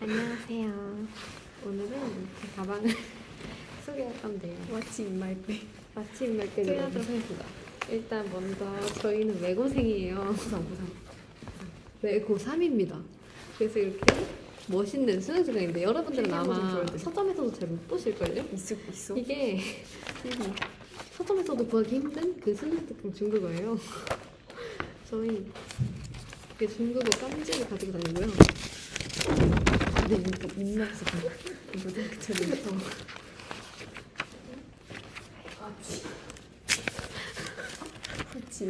안녕하세요. 오늘은 제 가방을 소개할 건데요. What's in my bag? 마침 날때 소개하도록 하겠습니다. 일단 먼저 저희는 외고생이에요. 부산 부산. 외고 3입니다. 그래서 이렇게 멋있는 수능지가 여러분들은 필기한 거좀 아마. 서점에서도 잘 못 보실걸요? 있어 있어. 이게 서점에서도 구하기 힘든 그 수능 특강 중국어예요. 저희 이게 중국어 깜지를 가지고 다니고요. 이거 민낯에서 뭐지 그처럼 그치.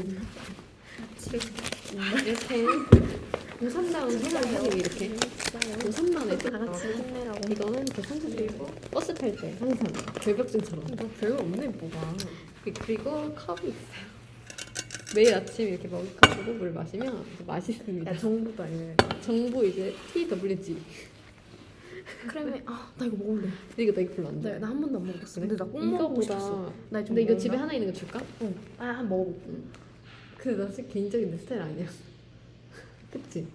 이렇게 고3다운 소장님이 이렇게 고3만 애들 다 같이 힘내라고. 이거는 이렇게 선수 들고 버스 탈 때 항상 결벽증처럼 너 별거 없네 뭐가. 그리고 컵이 있어요. 매일 아침 이렇게 머그컵으로 물 마시면 맛있습니다. 야 정보도 아니네. 정부 이제 TWG. 크레미 아나 이거 먹을래. 이거 되게 별로 안 좋아. 나한 번도 안 먹어봤어. 근데 나꼭 먹어보고 싶었어. 나 근데 이거 집에 하나 있는 거 줄까? 응. 아한 먹어볼게. 근데 나 진짜 개인적인 내 스타일 아니야. 그치?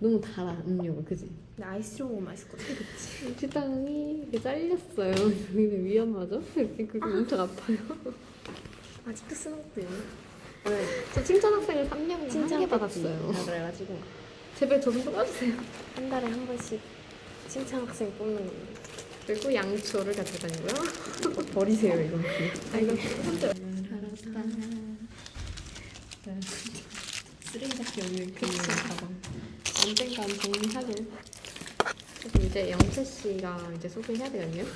너무 달아 음료가 그지? 근데 아이스로 먹으면 맛있을 것 같아. 식당이 이렇게 잘렸어요. 근데 위험하죠? 이렇게 그게 엄청 아파요. 아직도 쓰는 것도 있네. 오늘 저 칭찬 학생을 3명 칭찬 한개 받았어요. 다 그래가지고 제발 저좀 뽑아주세요. 한 달에 한 번씩 칭찬 학생 뽑는 거. 그리고 양초를 가지고 다니고요. 버리세요 이거. 아 이거 혼자 쓰레기밖에 없는 그 가방. 언젠간 정리하길. 그래서 이제 영채 씨가 이제 소개해야 되거든요.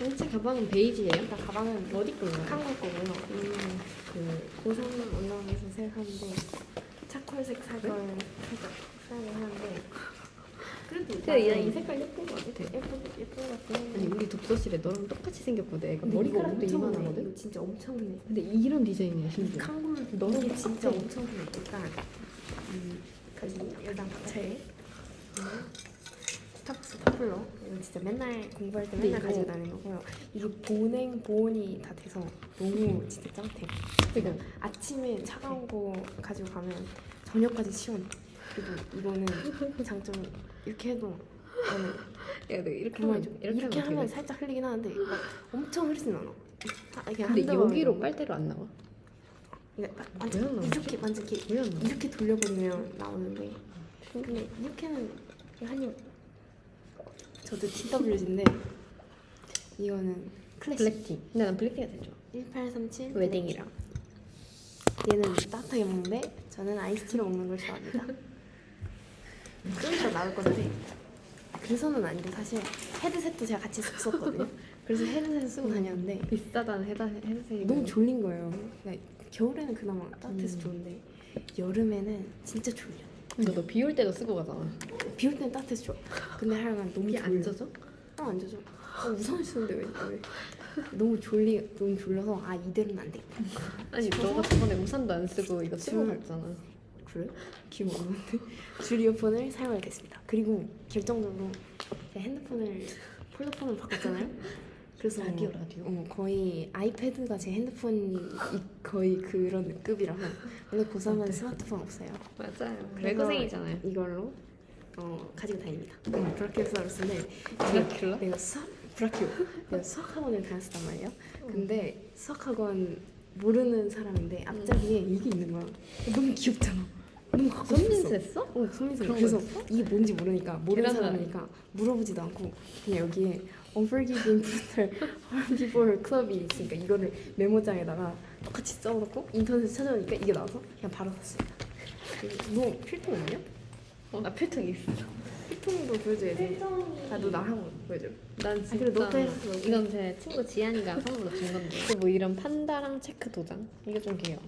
영채 가방은 베이지예요. 나 가방은 어디 거예요? 한국 거고요. 음, 그 고산 온라인에서 생각하는데 차콜색 색을 살짝 사용을 하는데 그래도 근데 얘이 색깔 예쁜 거 같아. 예쁜 예쁜 것 같긴 아니 우리 독서실에 너랑 똑같이 생겼거든. 애가 근데 이거 머리카락도 엄청 이만하거든. 이거 진짜 엄청 크네. 근데 이런 디자인이야 심지어. 칸골 너무 이게 진짜 똑같아. 엄청 크네. 그러니까 음, 그 일단 제 스타벅스 터플러 이거 진짜 맨날 공부할 때 근데 맨날 이거- 가지고 다니는 거고요. 이게 보냉 보온이 다 돼서 너무 진짜 짱템. 그리고 아침에 차가운 거 가지고 가면 저녁까지 시원해. 그리고 이거는 장점이 이렇게 해도 나는 야, 내가 이렇게 하면 좀 이렇게, 이렇게 하면 살짝 흘리긴 하는데 막 엄청 흐리진 않아. 아, 그냥 근데 여기로 빨대로 안 나와. 딱 완전 나오지? 이렇게 완전 이렇게 왜안 나와? 이렇게 돌려버리면 나오는데 근데 이렇게는 한입 저도 TWG인데 이거는 클래식 블랙티. 근데 난 블랙티가 제일 좋아. 1837 웨딩이랑. 얘는 따뜻하게 먹는데 저는 아이스티로 먹는 걸 좋아합니다. 좀 이따 나올 건데 그래서는 아닌데 사실 헤드셋도 제가 같이 썼거든요. 그래서 헤드셋 쓰고 다녔는데 비싸다는 헤드셋이 너무 졸린 거예요. 그러니까 겨울에는 그나마 따뜻해서 음. 좋은데 여름에는 진짜 졸려. 그러니까 너비 올 때도 쓰고 가잖아. 비 올 때는 따뜻해서 좋아. 근데 하여간 너무 비 졸려. 안 젖어? 어, 안 젖어. 어, 우산 쓰는데 왜? 왜? 너무 졸리 너무 졸려서 아 이대로는 안 되겠다. 아니? 너가 저번에 우산도 안 쓰고 이거 쓰고 줄- 갔잖아. 그래? 기억 안 나는데 줄 이어폰을 사용하겠습니다. 그리고 결정적으로 핸드폰을 폴더폰으로 바꿨잖아요. 그래서 라디오, 라디오. 어, 거의 아이패드가 제 핸드폰이 이- 거의 그런 급이라서 원래 고3은 스마트폰 없어요. 맞아요. 그래서 외고생이잖아요. 이걸로 어, 가지고 다닙니다. 응, 브라키오사우루스인데 브라큘라? 내가 수학 브라키오 내가 수학 학원을 다녔단 말이에요. 근데 수학 학원 모르는 사람인데 앞자리에 이게 있는 거야. 너무 귀엽잖아. 너무 갖고 싶었어. 손민수했어? 어, 손민수. 그런 그래서 거 이게 뭔지 모르니까 모르는 계란후라이. 사람이니까 물어보지도 않고 그냥 여기에 Unforgiving Brother Harm People Club이 있으니까 이거를 메모장에다가 똑같이 써놓고 인터넷에 찾아보니까 이게 나와서 그냥 바로 샀어요. 너 필통 없냐? 어, 나 필통 있어. 필통도 보여줘야지. 나도 나하고 보여줘. 난 아, 진짜 그래, 너도 했어. 이건 제 친구 지안이가 선물로 준 건데. 그리고 뭐 이런 판다랑 체크 도장 이게 좀 귀여워.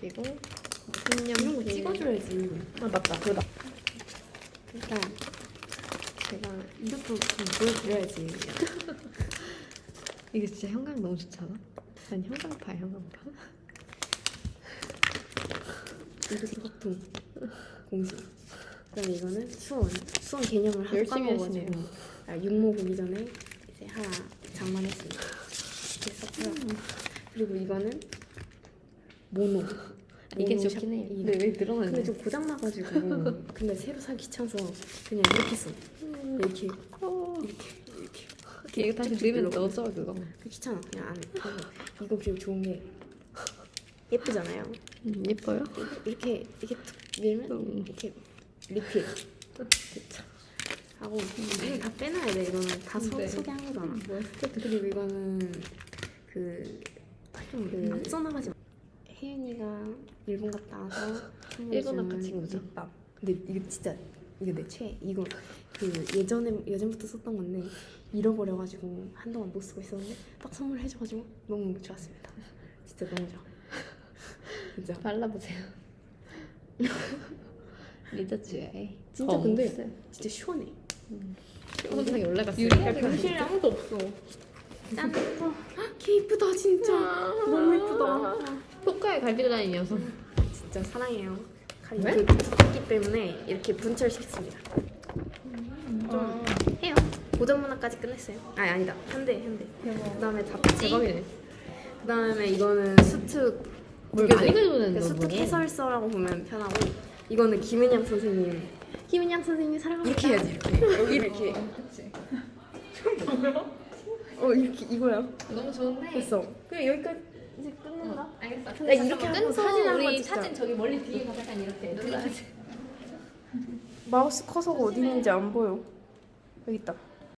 그리고 이런 거 찍어줘야지. 아 맞다. 그거다. 일단 제가 이것도 좀 보여드려야지. 이게 진짜 형광 너무 좋잖아. 난 형광파 형광파. 이거 생각품 공식. 그다음에 이거는 수원 수원 개념을 하고 열심히 까먹어가지고 아, 육모 보기 전에 이제 하나 장만했습니다. 이렇게 썼고요. 그리고 이거는 모노. 이게 오, 좋긴 해. 샵- 근데 왜 늘어나는 근데 좀 고장 나가지고 근데 새로 사기 귀찮아서 그냥 이렇게 써. 이렇게 이렇게 이렇게 이거 다시 넣으면. 넣어줘 그거. 그 귀찮아 그냥 안 해. 이거, 이거 그리고 좋은 게 예쁘잖아요. 음, 예뻐요? 이렇게 이렇게 툭 밀면 음. 이렇게 리필 하고 이건 다 빼놔야 돼. 이거는 다 소, 네. 소개한 거잖아. 그리고 이거는 그, 그 음. 써나가지 마. 혜윤이가 일본 갔다 와서 일본 준 친구죠? 립밤. 근데 이거 진짜 이거 내 최애. 이거 그 예전에 예전부터 썼던 건데 잃어버려가지고 한동안 못 쓰고 있었는데 딱 선물해줘가지고 너무 좋았습니다. 진짜 너무 좋아. 진짜. 발라보세요. 리더즈에 진짜 근데 진짜 시원해. 영상이 올라갔어요. 현실이 아무도 없어. 짠. 개 이쁘다 진짜. 너무 이쁘다. 효과의 갈비 라인이어서. 진짜 사랑해요. 칼이 왜? 그 두껍기 때문에 이렇게 분철시켰습니다. 좀 해요. 고전 문화까지 끝냈어요. 아니 아니다. 현대 현대. 그다음에 잡지. 대박이네. 그다음에 이거는 수트 뭘. 많이 가져오는 그러니까 수트 거구나. 해설서라고 보면 편하고 이거는 김은양 선생님. 김은양 선생님 사랑합니다. 이렇게 해야지 이렇게. 여기를 이렇게. 그치. 어 이렇게 이거야. 너무 좋은데. 됐어. 그럼 여기까지 이제 끊는다. 어, 알겠어. 나 근데 이렇게 이렇게 하고 끊고 사진 한번 우리 찍자. 사진 저기 멀리 뒤에 가서 약간 이렇게 눌러야지. 마우스 커서가 어디 있는지 안 보여. 여기 있다.